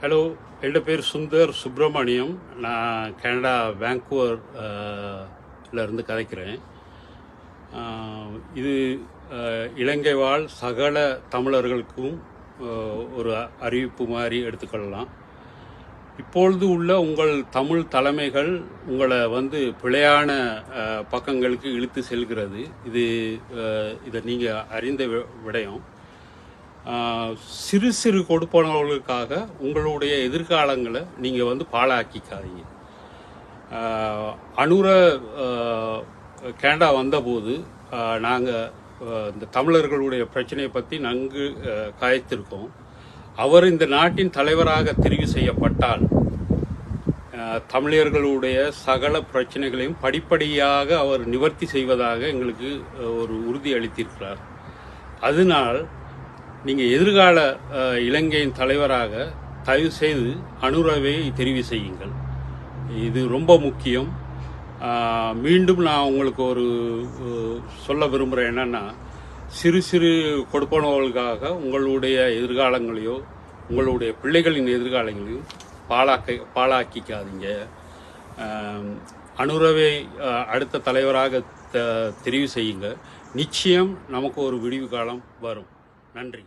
Hello என்னோட பேர் சுந்தர் சுப்பிரமணியம். நான் கனடா வேங்கூவர் இருந்து கதைக்கிறேன். இது இலங்கை வாழ் சகல தமிழர்களுக்கும் ஒரு அறிவிப்பு மாதிரி எடுத்துக்கொள்ளலாம். இப்பொழுது உள்ள உங்கள் தமிழ் தலைமைகள் உங்களை வந்து பிழையான பக்கங்களுக்கு இழுத்து செல்கிறது. இது இதை நீங்கள் அறிந்த வி- விடயம். சிறு சிறு கொடுப்பனவர்களுக்காக உங்களுடைய எதிர்காலங்களை நீங்கள் வந்து பாழாக்கிக்காதீங்க. ஆஹ் அனுர வந்தபோது நாங்கள் இந்த தமிழர்களுடைய பிரச்சனையை பற்றி நன்கு காய்த்திருக்கோம். அவர் இந்த நாட்டின் தலைவராக தெரிவு செய்யப்பட்டால் தமிழர்களுடைய சகல பிரச்சனைகளையும் படிப்படியாக அவர் நிவர்த்தி செய்வதாக எங்களுக்கு ஒரு உறுதி அளித்திருக்கிறார். அதனால் நீங்கள் எதிர்கால இலங்கையின் தலைவராக தயவு செய்து அனுரவை தெரிவு செய்யுங்கள். இது ரொம்ப முக்கியம். மீண்டும் நான் உங்களுக்கு ஒரு சொல்ல விரும்புகிறேன் என்னென்னா சிறு சிறு கொடுப்பனவர்களுக்காக உங்களுடைய எதிர்காலங்களையோ உங்களுடைய பிள்ளைகளின் எதிர்காலங்களையும் பாழாக்க பாழாக்கிக்காதீங்க. அனுரவை அடுத்த தலைவராக த- தெரிவு செய்யுங்க. நிச்சயம் நமக்கு ஒரு விடிவு காலம் வரும். நன்றி.